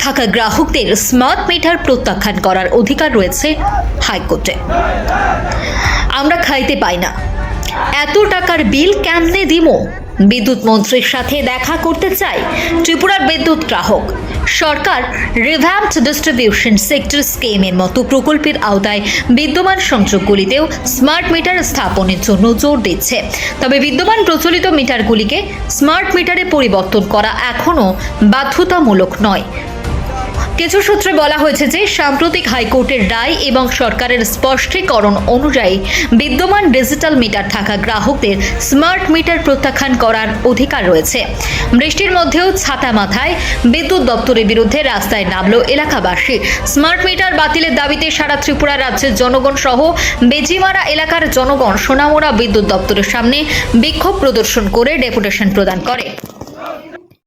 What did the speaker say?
থাকা গ্রাহকদের smart meter প্রত্যাখ্যান করার অধিকার রয়েছে হাইকোর্টে। আমরা খাইতে পাই না। এত টাকার বিল কেমনে দিমো? বিদ্যুৎ মন্ত্রীর সাথে দেখা করতে চাই ত্রিপুরার বিদ্যুৎ গ্রাহক। সরকার রিভ্যাম্পড ডিস্ট্রিবিউশন সেক্টর স্কিমের মতো প্রকল্পের আওতায় বিদ্যমান সংযোগগুলিতেও স্মার্ট মিটার স্থাপনের জন্য জোর দিচ্ছে। তবে বিদ্যমান প্রচলিত মিটারগুলিকে স্মার্ট মিটারে পরিবর্তন করা এখনও বাধ্যতামূলক নয়। কিছু সূত্রে বলা হয়েছে যে সাম্প্রতিক হাইকোর্টের রায় এবং সরকারের স্পষ্টীকরণ অনুযায়ী বিদ্যমান ডিজিটাল মিটার থাকা গ্রাহকদের স্মার্ট মিটার প্রত্যাখ্যান করার অধিকার রয়েছে। বৃষ্টির মধ্যেও ছাতা মাথায় বিদ্যুৎ দপ্তরের বিরুদ্ধে রাস্তায় নামল এলাকাবাসী। স্মার্ট মিটার বাতিলের দাবিতে সারা ত্রিপুরা রাজ্যের জনগণ সহ বেজিমারা এলাকার জনগণ সোনামুড়া বিদ্যুৎ দপ্তরের সামনে বিক্ষোভ প্রদর্শন করে ডেপুটেশন প্রদান করে।